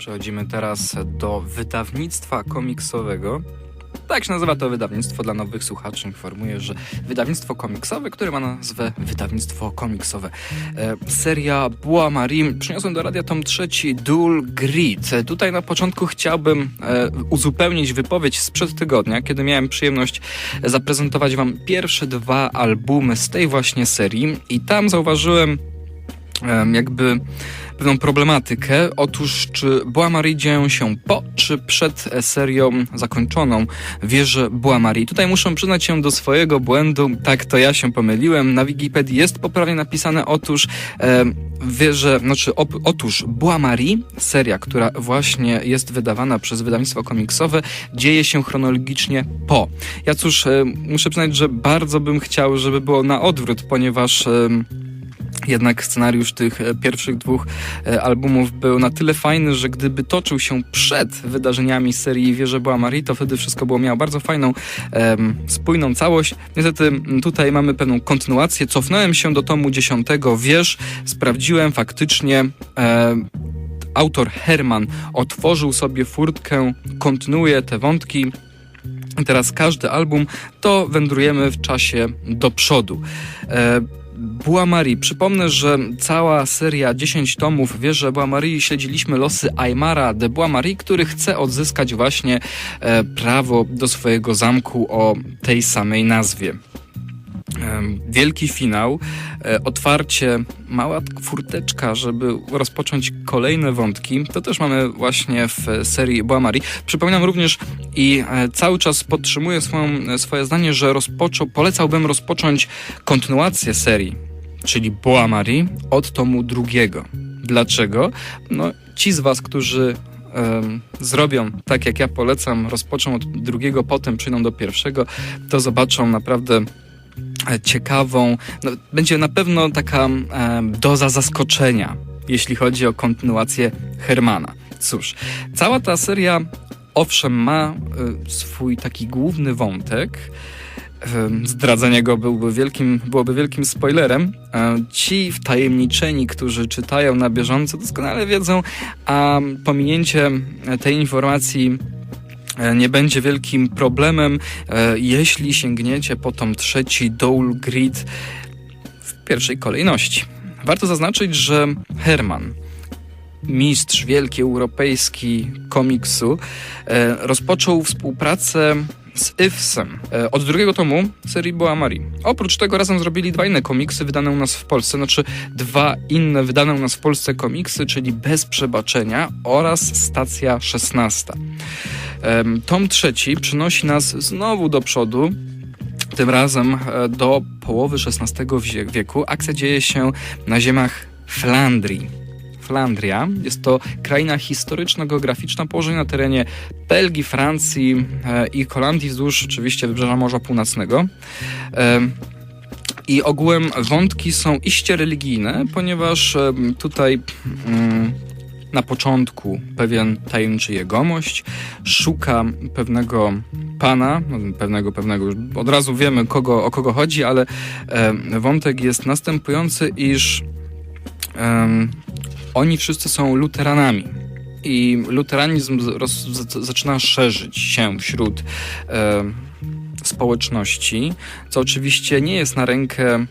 Przechodzimy teraz do wydawnictwa komiksowego. Tak się nazywa to wydawnictwo dla nowych słuchaczy. Informuję, że wydawnictwo komiksowe, które ma nazwę Wydawnictwo Komiksowe. E, seria Bois Marie. Przyniosłem do radia tom trzeci Dual Grid. E, tutaj na początku chciałbym e, uzupełnić wypowiedź sprzed tygodnia, kiedy miałem przyjemność zaprezentować wam pierwsze dwa albumy z tej właśnie serii i tam zauważyłem em, jakby pewną problematykę. Otóż, czy Bois Marie dzieją się po, czy przed e, serią zakończoną wieży Bois Marie? Tutaj muszę przyznać się do swojego błędu. Tak, to ja się pomyliłem. Na Wikipedii jest poprawnie napisane, otóż em, wieże, znaczy op, otóż Bois Marie, seria, która właśnie jest wydawana przez wydawnictwo komiksowe, dzieje się chronologicznie po. Ja cóż, e, muszę przyznać, że bardzo bym chciał, żeby było na odwrót, ponieważ em, jednak scenariusz tych e, pierwszych dwóch e, albumów był na tyle fajny, że gdyby toczył się przed wydarzeniami serii Wieże była Marie, to wtedy wszystko było miało bardzo fajną, spójną całość. Niestety tutaj mamy pewną kontynuację. Cofnąłem się do tomu dziesiątego Wież, sprawdziłem faktycznie e, autor Herman otworzył sobie furtkę, kontynuuje te wątki. Teraz każdy album to wędrujemy w czasie do przodu. Bois Marie. Przypomnę, że cała seria 10 tomów wie, że Bois Marie śledziliśmy losy Aymara de Bois Marie, który chce odzyskać właśnie e, prawo do swojego zamku o tej samej nazwie. Wielki finał, e, otwarcie, mała furteczka, żeby rozpocząć kolejne wątki. To też mamy właśnie w serii Bois Marie. Przypominam również i e, cały czas podtrzymuję swoją, swoje zdanie, że rozpoczął, polecałbym rozpocząć kontynuację serii, czyli Bois Marie od tomu drugiego. Dlaczego? No, ci z was, którzy zrobią tak, jak ja polecam, rozpoczną od drugiego, potem przyjdą do pierwszego, to zobaczą naprawdę e, ciekawą, no, będzie na pewno taka doza zaskoczenia, jeśli chodzi o kontynuację Hermana. Cóż, cała ta seria owszem ma y, swój taki główny wątek, Em, Zdradzenie go byłby wielkim, byłoby wielkim spoilerem. E, Ci wtajemniczeni, którzy czytają na bieżąco, doskonale wiedzą, a pominięcie tej informacji e, nie będzie wielkim problemem, e, jeśli sięgniecie po tom trzeci Dole Grid w pierwszej kolejności. Warto zaznaczyć, że Herman, mistrz wielki europejski komiksu, e, rozpoczął współpracę z Ivsem e, od drugiego tomu serii Boa Marie. Oprócz tego razem zrobili dwa inne komiksy wydane u nas w Polsce, znaczy dwa inne wydane u nas w Polsce komiksy, czyli Bez Przebaczenia oraz Stacja 16. Tom trzeci przynosi nas znowu do przodu, tym razem e, do połowy XVI wie- wieku. Akcja dzieje się na ziemiach Flandrii. Flandria jest to kraina historyczno-geograficzna położona na terenie Belgii, Francji e, i Holandii wzdłuż oczywiście wybrzeża Morza Północnego. I ogółem wątki są iście religijne, ponieważ tutaj mm, na początku pewien tajemniczy jegomość szuka pewnego pana, no, pewnego, pewnego, od razu wiemy kogo, o kogo chodzi, ale e, wątek jest następujący, iż em, oni wszyscy są luteranami. I luteranizm roz, zaczyna szerzyć się wśród e, społeczności, co oczywiście nie jest na rękę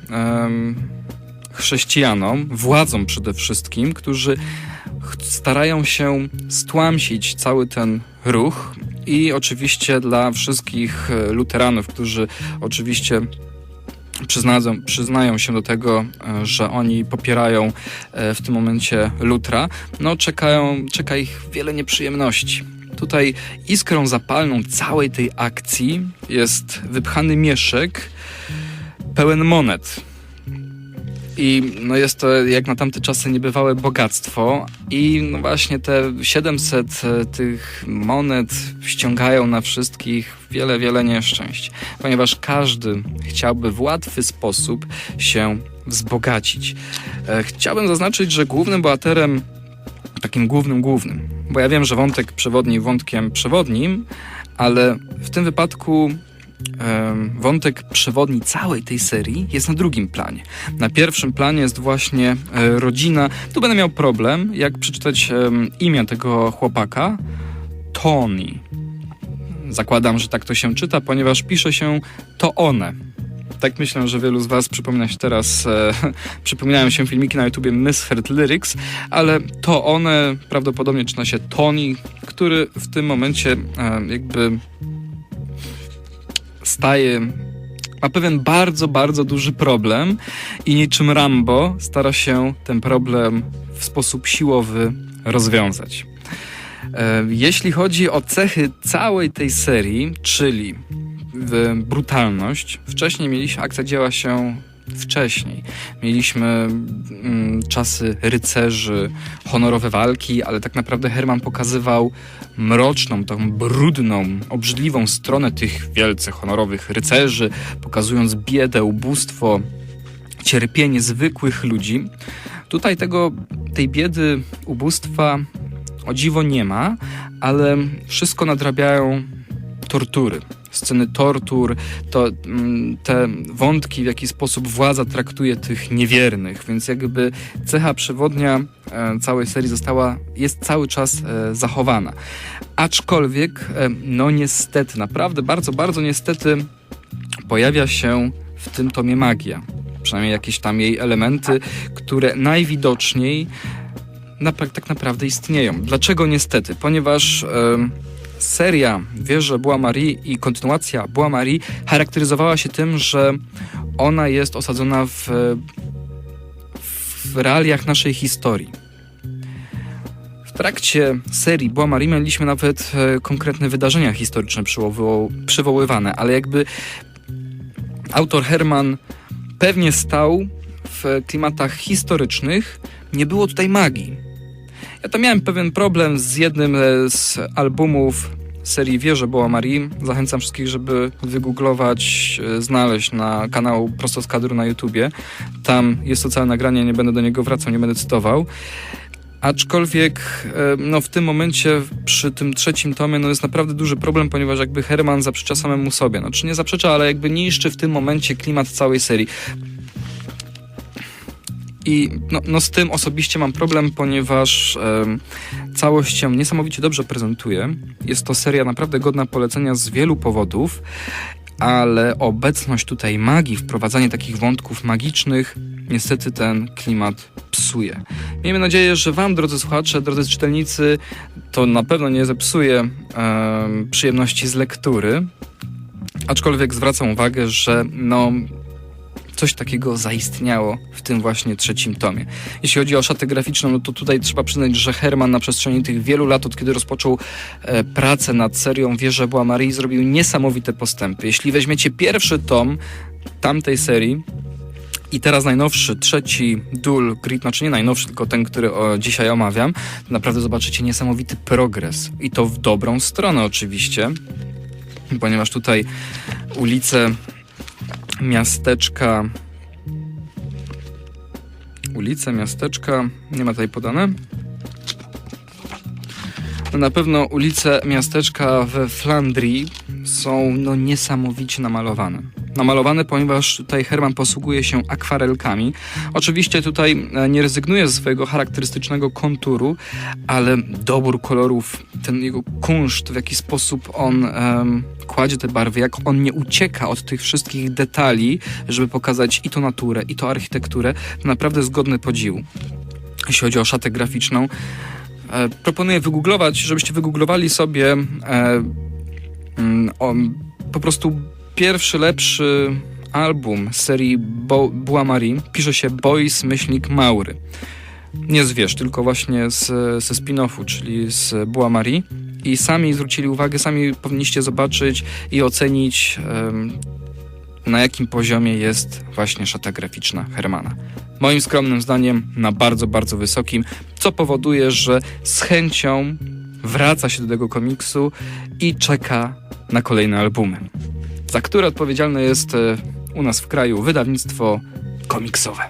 chrześcijanom, władzom przede wszystkim, którzy starają się stłamsić cały ten ruch i oczywiście dla wszystkich e, luteranów, którzy oczywiście przyznają, przyznają się do tego, e, że oni popierają e, w tym momencie Lutra, no czekają, czeka ich wiele nieprzyjemności. Tutaj iskrą zapalną całej tej akcji jest wypchany mieszek pełen monet. I no jest to jak na tamte czasy niebywałe bogactwo i no właśnie te 700 e, tych monet ściągają na wszystkich wiele, wiele nieszczęść, ponieważ każdy chciałby w łatwy sposób się wzbogacić. E, Chciałbym zaznaczyć, że głównym bohaterem, takim głównym, głównym, bo ja wiem, że wątek przewodni wątkiem przewodnim, ale w tym wypadku wątek przewodni całej tej serii jest na drugim planie. Na pierwszym planie jest właśnie e, rodzina. Tu będę miał problem, jak przeczytać imię tego chłopaka. Tony. Zakładam, że tak to się czyta, ponieważ pisze się to one. Tak myślę, że wielu z Was przypomina się teraz, e, przypominają się filmiki na YouTubie Misheard Lyrics, ale to one prawdopodobnie czyta się Tony, który w tym momencie e, jakby staje, ma pewien bardzo, bardzo duży problem i niczym Rambo stara się ten problem w sposób siłowy rozwiązać. E, Jeśli chodzi o cechy całej tej serii, czyli brutalność, wcześniej mieliśmy, akcja działa się wcześniej. Mieliśmy mm, czasy rycerzy, honorowe walki, ale tak naprawdę Herman pokazywał mroczną, tą brudną, obrzydliwą stronę tych wielce honorowych rycerzy, pokazując biedę, ubóstwo, cierpienie zwykłych ludzi. Tutaj tego, tej biedy, ubóstwa o dziwo nie ma, ale wszystko nadrabiają tortury. Sceny tortur, to mm, te wątki, w jaki sposób władza traktuje tych niewiernych, więc jakby cecha przewodnia e, całej serii została, jest cały czas e, zachowana. Aczkolwiek, e, no niestety, naprawdę bardzo, bardzo niestety pojawia się w tym tomie magia. Przynajmniej jakieś tam jej elementy, które najwidoczniej na, tak naprawdę istnieją. Dlaczego niestety? Ponieważ em, seria Wieże Była Marie i kontynuacja Była Marie charakteryzowała się tym, że ona jest osadzona w, w realiach naszej historii. W trakcie serii Była Marie mieliśmy nawet e, konkretne wydarzenia historyczne przywoływane, ale jakby autor Herman pewnie stał w klimatach historycznych, nie było tutaj magii. Ja tam miałem pewien problem z jednym e, z albumów serii Wieże Boła Marii. Zachęcam wszystkich, żeby wygooglować, e, znaleźć na kanał Prosto z kadru na YouTubie. Tam jest to całe nagranie, nie będę do niego wracał, nie będę cytował. Aczkolwiek e, no, w tym momencie, przy tym trzecim tomie, no, jest naprawdę duży problem, ponieważ jakby Herman zaprzecza samemu sobie. No, czy nie zaprzecza, ale jakby niszczy w tym momencie klimat całej serii. I no, no z tym osobiście mam problem, ponieważ em, całość się niesamowicie dobrze prezentuje. Jest to seria naprawdę godna polecenia z wielu powodów, ale obecność tutaj magii, wprowadzanie takich wątków magicznych, niestety ten klimat psuje. Miejmy nadzieję, że Wam, drodzy słuchacze, drodzy czytelnicy, to na pewno nie zepsuje em, przyjemności z lektury. Aczkolwiek zwracam uwagę, że no, coś takiego zaistniało w tym właśnie trzecim tomie. Jeśli chodzi o szatę graficzną, no to tutaj trzeba przyznać, że Herman na przestrzeni tych wielu lat, od kiedy rozpoczął e, pracę nad serią Wieże Była Marii, zrobił niesamowite postępy. Jeśli weźmiecie pierwszy tom tamtej serii, i teraz najnowszy, trzeci Duel Grid, znaczy nie najnowszy, tylko ten, który o, dzisiaj omawiam, naprawdę zobaczycie niesamowity progres. I to w dobrą stronę oczywiście, ponieważ tutaj ulice miasteczka. Ulice miasteczka. Nie ma tutaj podane. No na pewno ulice miasteczka we Flandrii są no niesamowicie namalowane. Namalowane, ponieważ tutaj Herman posługuje się akwarelkami. Oczywiście tutaj e, nie rezygnuje z swojego charakterystycznego konturu, ale dobór kolorów, ten jego kunszt, w jaki sposób on em, kładzie te barwy, jak on nie ucieka od tych wszystkich detali, żeby pokazać i to naturę, i to architekturę, to naprawdę jest godny. Jeśli chodzi o szatę graficzną, e, proponuję wygooglować, żebyście wygooglowali sobie e, mm, o, po prostu pierwszy lepszy album z serii Bo- Była Marie. Pisze się Boys myślnik Maury. Nie zwierz, tylko właśnie z, ze spin-offu, czyli z Była Marie. I sami zwrócili uwagę, sami powinniście zobaczyć i ocenić, em, na jakim poziomie jest właśnie szata graficzna Hermana. Moim skromnym zdaniem na bardzo, bardzo wysokim, co powoduje, że z chęcią wraca się do tego komiksu i czeka na kolejne albumy, za które odpowiedzialne jest e, u nas w kraju wydawnictwo komiksowe.